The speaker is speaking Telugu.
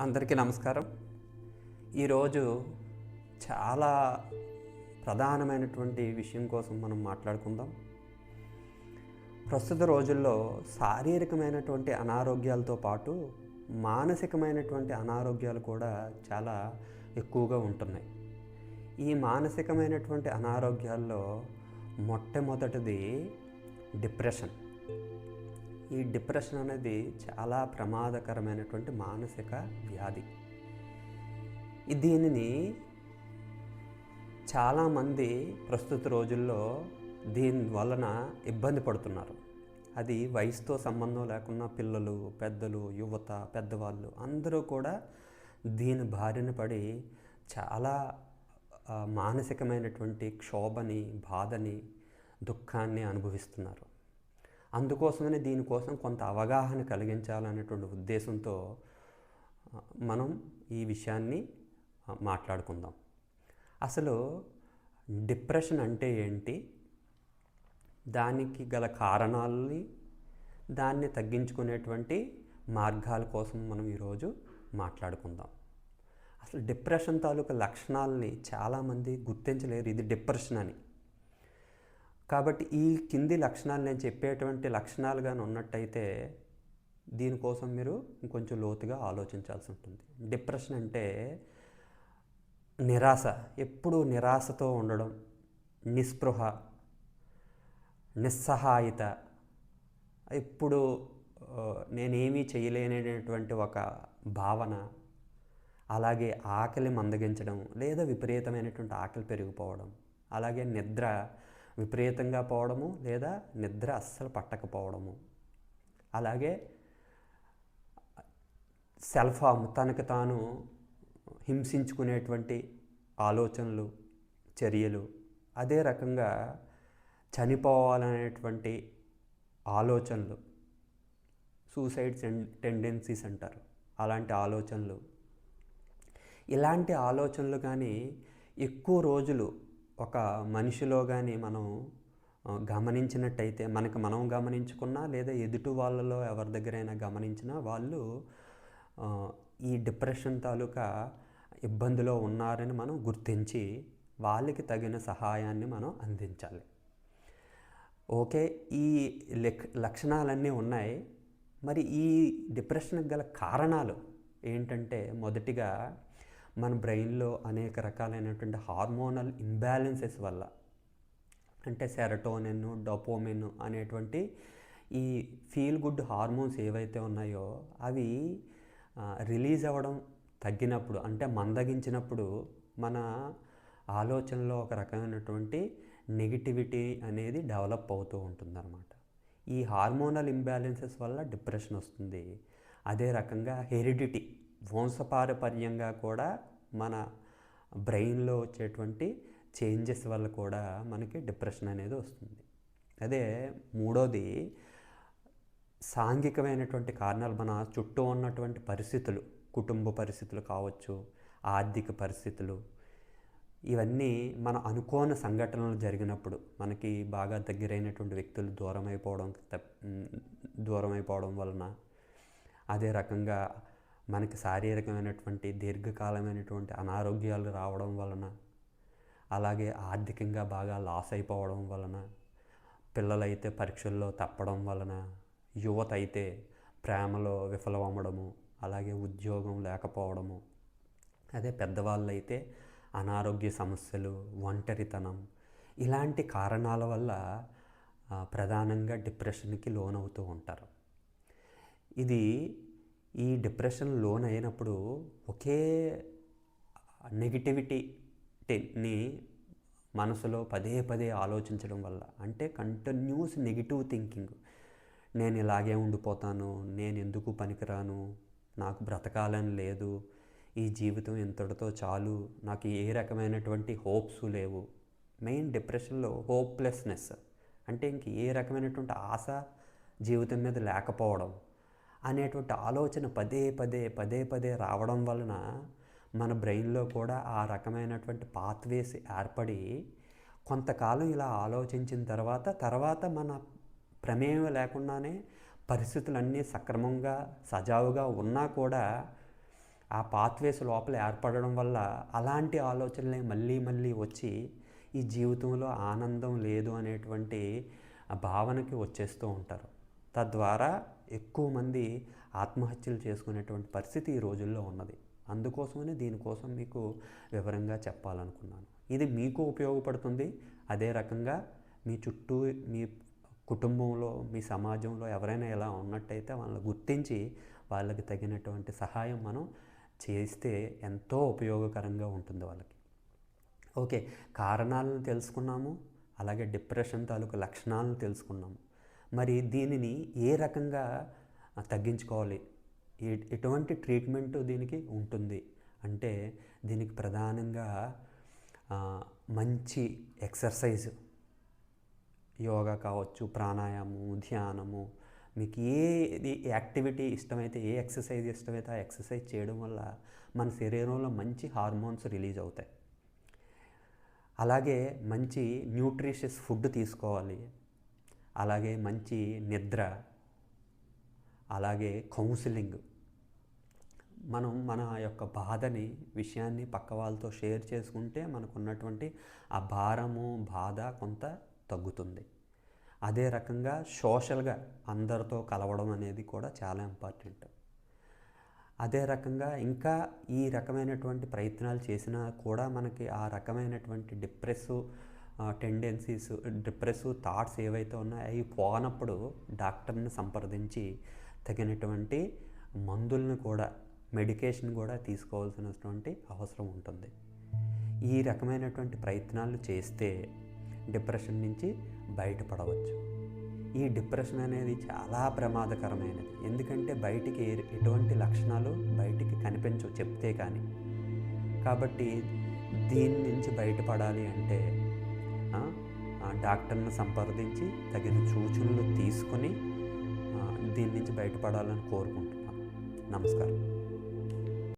అందరికీ నమస్కారం. ఈరోజు చాలా ప్రధానమైనటువంటి విషయం కోసం మనం మాట్లాడుకుందాం. ప్రస్తుత రోజుల్లో శారీరకమైనటువంటి అనారోగ్యాలతో పాటు మానసికమైనటువంటి అనారోగ్యాలు కూడా చాలా ఎక్కువగా ఉంటున్నాయి. ఈ మానసికమైనటువంటి అనారోగ్యాల్లో మొట్టమొదటిది డిప్రెషన్. ఈ డిప్రెషన్ అనేది చాలా ప్రమాదకరమైనటువంటి మానసిక వ్యాధి. దీనిని చాలామంది ప్రస్తుత రోజుల్లో దీని వలన ఇబ్బంది పడుతున్నారు. అది వయసుతో సంబంధం లేకుండా పిల్లలు పెద్దలు యువత పెద్దవాళ్ళు అందరూ కూడా దీని బారిన పడి చాలా మానసికమైనటువంటి క్షోభని బాధని దుఃఖాన్ని అనుభవిస్తున్నారు. అందుకోసమనే దీనికోసం కొంత అవగాహన కలిగించాలనేటువంటి ఉద్దేశంతో మనం ఈ విషయాన్ని మాట్లాడుకుందాం. అసలు డిప్రెషన్ అంటే ఏంటి? దానికి గల కారణాలని దాన్ని తగ్గించుకునేటువంటి మార్గాల కోసం మనం ఈరోజు మాట్లాడుకుందాం. అసలు డిప్రెషన్ తాలూకా లక్షణాలని చాలామంది గుర్తించలేరు. ఇది డిప్రెషన్ అని. కాబట్టి ఈ కింది లక్షణాలు నేను చెప్పేటువంటి లక్షణాలుగానే ఉన్నట్టయితే దీనికోసం మీరు ఇంకొంచెం లోతుగా ఆలోచించాల్సి ఉంటుంది. డిప్రెషన్ అంటే నిరాశ. ఎప్పుడూ నిరాశతో ఉండడం నిస్పృహ నిస్సహాయత ఎప్పుడు నేనేమీ చేయలేనటువంటి ఒక భావన అలాగే ఆకలి మందగించడం లేదా విపరీతమైనటువంటి ఆకలి పెరిగిపోవడం అలాగే నిద్ర విపరీతంగా పోవడము లేదా నిద్ర అస్సలు పట్టకపోవడము. అలాగే సెల్ఫ్ హామ్ తనకు తాను హింసించుకునేటువంటి ఆలోచనలు చర్యలు అదే రకంగా చనిపోవాలనేటువంటి ఆలోచనలు సూసైడ్ టెండెన్సీస్ అంటారు. అలాంటి ఆలోచనలు. ఇలాంటి ఆలోచనలు కానీ ఎక్కువ రోజులు ఒక మనిషిలో కానీ మనం గమనించినట్టయితే మనకు మనం గమనించుకున్నా లేదా ఎదుటి వాళ్ళలో ఎవరి దగ్గరైనా గమనించినా వాళ్ళు ఈ డిప్రెషన్ తాలూకా ఇబ్బందిలో ఉన్నారని మనం గుర్తించి వాళ్ళకి తగిన సహాయాన్ని మనం అందించాలి. ఓకే ఈ లెక్ లక్షణాలన్నీ ఉన్నాయి. మరి ఈ డిప్రెషన్కి గల కారణాలు ఏంటంటే మొదటిగా మన బ్రెయిన్లో అనేక రకాలైనటువంటి హార్మోనల్ ఇంబ్యాలెన్సెస్ వల్ల అంటే సెరటోనిన్ డొపోమిన్ అనేటువంటి ఈ ఫీల్ గుడ్ హార్మోన్స్ ఏవైతే ఉన్నాయో అవి రిలీజ్ అవ్వడం తగ్గినప్పుడు అంటే మందగించినప్పుడు మన ఆలోచనలో ఒక రకమైనటువంటి నెగిటివిటీ అనేది డెవలప్ అవుతూ ఉంటుందన్నమాట. ఈ హార్మోనల్ ఇంబ్యాలెన్సెస్ వల్ల డిప్రెషన్ వస్తుంది. అదే రకంగా హెరిడిటీ. వంశపారపర్యంగా కూడా మన బ్రెయిన్లో వచ్చేటువంటి చేంజెస్ వల్ల కూడా మనకి డిప్రెషన్ అనేది వస్తుంది. అదే మూడోది సాంఘికమైనటువంటి కారణాలు మన చుట్టూ ఉన్నటువంటి పరిస్థితులు కుటుంబ పరిస్థితులు కావచ్చు ఆర్థిక పరిస్థితులు ఇవన్నీ మన అనుకోని సంఘటనలు జరిగినప్పుడు మనకి బాగా దగ్గరైనటువంటి వ్యక్తులు దూరం అయిపోవడం దూరం అయిపోవడం వలన అదే రకంగా మనకి శారీరకమైనటువంటి దీర్ఘకాలమైనటువంటి అనారోగ్యాలు రావడం వలన అలాగే ఆర్థికంగా బాగా లాస్ అయిపోవడం వలన పిల్లలైతే పరీక్షల్లో తప్పడం వలన యువత అయితే ప్రేమలో విఫలమవ్వడము అలాగే ఉద్యోగం లేకపోవడము అదే పెద్దవాళ్ళు అయితే అనారోగ్య సమస్యలు ఒంటరితనం ఇలాంటి కారణాల వల్ల ప్రధానంగా డిప్రెషన్కి లోనవుతూ ఉంటారు. ఇది ఈ డిప్రెషన్ లోన్ అయినప్పుడు ఒకే నెగిటివిటీని మనసులో పదే పదే ఆలోచించడం వల్ల అంటే కంటిన్యూస్ నెగిటివ్ థింకింగ్ నేను ఇలాగే ఉండిపోతాను నేను ఎందుకు పనికిరాను నాకు బ్రతకాలని లేదు ఈ జీవితం ఇంతటితో చాలు నాకు ఏ రకమైనటువంటి హోప్స్ లేవు. మెయిన్ డిప్రెషన్లో హోప్లెస్నెస్ అంటే ఇంక ఏ రకమైనటువంటి ఆశ జీవితం మీద లేకపోవడం. అనేటువంటి ఆలోచన పదే పదే పదే పదే రావడం వలన మన బ్రెయిన్లో కూడా ఆ రకమైనటువంటి పాత్వేస్ ఏర్పడి కొంతకాలం ఇలా ఆలోచించిన తర్వాత తర్వాత మన ప్రమేయం లేకుండానే పరిస్థితులన్నీ సక్రమంగా సజావుగా ఉన్నా కూడా ఆ పాత్వేస్ లోపల ఏర్పడడం వల్ల అలాంటి ఆలోచనలే మళ్ళీ మళ్ళీ వచ్చి ఈ జీవితంలో ఆనందం లేదు అనేటువంటి భావనకి వచ్చేస్తూ ఉంటారు. తద్వారా ఎక్కువ మంది ఆత్మహత్యలు చేసుకునేటువంటి పరిస్థితి ఈ రోజుల్లో ఉన్నది. అందుకోసమని దీనికోసం మీకు వివరంగా చెప్పాలనుకున్నాను. ఇది మీకు ఉపయోగపడుతుంది. అదే రకంగా మీ చుట్టూ మీ కుటుంబంలో మీ సమాజంలో ఎవరైనా ఇలా ఉన్నట్టయితే వాళ్ళని గుర్తించి వాళ్ళకి తగినటువంటి సహాయం మనం చేస్తే ఎంతో ఉపయోగకరంగా ఉంటుంది వాళ్ళకి. ఓకే కారణాలను తెలుసుకున్నాము. అలాగే డిప్రెషన్ తాలూకు లక్షణాలను తెలుసుకున్నాము. మరి దీనిని ఏ రకంగా తగ్గించుకోవాలి? ఎటువంటి ట్రీట్మెంట్ దీనికి ఉంటుంది? అంటే దీనికి ప్రధానంగా మంచి ఎక్సర్సైజ్ యోగా కావచ్చు ప్రాణాయామము ధ్యానము మీకు ఏది యాక్టివిటీ ఇష్టమైతే ఏ ఎక్సర్సైజ్ ఇష్టమైతే ఆ ఎక్సర్సైజ్ చేయడం వల్ల మన శరీరంలో మంచి హార్మోన్స్ రిలీజ్ అవుతాయి. అలాగే మంచి న్యూట్రిషియస్ ఫుడ్ తీసుకోవాలి. అలాగే మంచి నిద్ర అలాగే కౌన్సిలింగ్. మనం మన యొక్క బాధని విషయాన్ని పక్క వాళ్ళతో షేర్ చేసుకుంటే మనకున్నటువంటి ఆ భారము బాధ కొంత తగ్గుతుంది. అదే రకంగా సోషల్గా అందరితో కలవడం అనేది కూడా చాలా ఇంపార్టెంట్. అదే రకంగా ఇంకా ఈ రకమైనటువంటి ప్రయత్నాలు చేసినా కూడా మనకి ఆ రకమైనటువంటి డిప్రెస్సు టెండెన్సీస్ డిప్రెసివ్ థాట్స్ ఏవైతే ఉన్నాయో అవి పోనప్పుడు డాక్టర్ని సంప్రదించి తగినటువంటి మందులను కూడా మెడికేషన్ కూడా తీసుకోవాల్సినటువంటి అవసరం ఉంటుంది. ఈ రకమైనటువంటి ప్రయత్నాలు చేస్తే డిప్రెషన్ నుంచి బయటపడవచ్చు. ఈ డిప్రెషన్ అనేది చాలా ప్రమాదకరమైనది. ఎందుకంటే బయటికి ఎటువంటి లక్షణాలు బయటికి కనిపించవు చెప్తే కానీ. కాబట్టి దీని నుంచి బయటపడాలి అంటే డాక్టర్ని సంప్రదించి తగిన సూచనలు తీసుకొని దీని నుంచి బయటపడాలని కోరుకుంటున్నాను. నమస్కారం.